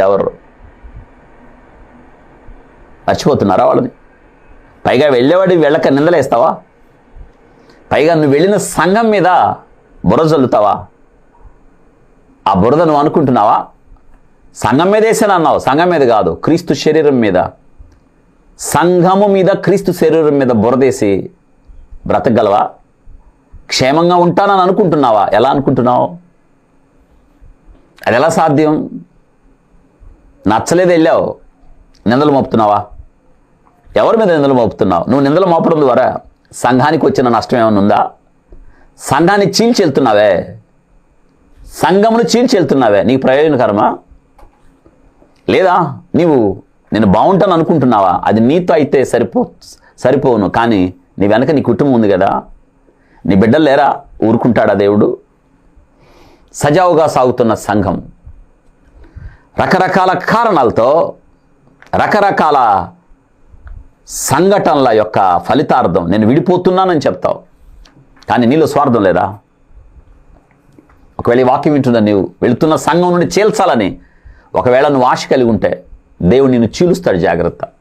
ఎవరు? మర్చిపోతున్నారా వాళ్ళని? పైగా వెళ్ళేవాడి వెళ్ళక నిందలేస్తావా? పైగా నువ్వు వెళ్ళిన సంఘం మీద బురద చల్లుతావా ఆ బురద నువ్వు అనుకుంటున్నావా? సంఘం మీద వేసాను అన్నావు. సంఘం మీద కాదు క్రీస్తు శరీరం మీద. సంఘము మీద క్రీస్తు శరీరం మీద బురదేసి బ్రతకగలవా? క్షేమంగా ఉంటానని అనుకుంటున్నావా? ఎలా అనుకుంటున్నావు? అది ఎలా సాధ్యం? నచ్చలేదు వెళ్ళావు. నిందలు మోపుతున్నావా? ఎవరి మీద నిందలు మోపుతున్నావు? నువ్వు నిందలు మోపడం ద్వారా సంఘానికి వచ్చిన నష్టం ఏమైనా ఉందా? సంఘాన్ని చీల్చెళ్తున్నావే సంఘమును చీల్చెళ్తున్నావే నీకు ప్రయోజనకరమా? లేదా నీవు నేను బాగుంటాను అనుకుంటున్నావా? అది నీతో అయితే సరిపో సరిపోను కానీ నీ వెనక నీ కుటుంబం ఉంది కదా. నీ బిడ్డలు లేరా? ఊరుకుంటాడా దేవుడు? సజావుగా సాగుతున్న సంఘం. రకరకాల కారణాలతో రకరకాల సంఘటనల యొక్క ఫలితార్థం. నేను విడిపోతున్నానని చెప్తావు. కానీ నీలో స్వార్థం లేదా? ఒకవేళ ఈ వాక్యం వింటున్నా నీవు వెళుతున్న సంఘం నుండి చీల్చాలని ఒకవేళ నువ్వు ఆశ కలిగి ఉంటే దేవుడు నిన్ను చీలుస్తాడు జాగ్రత్త.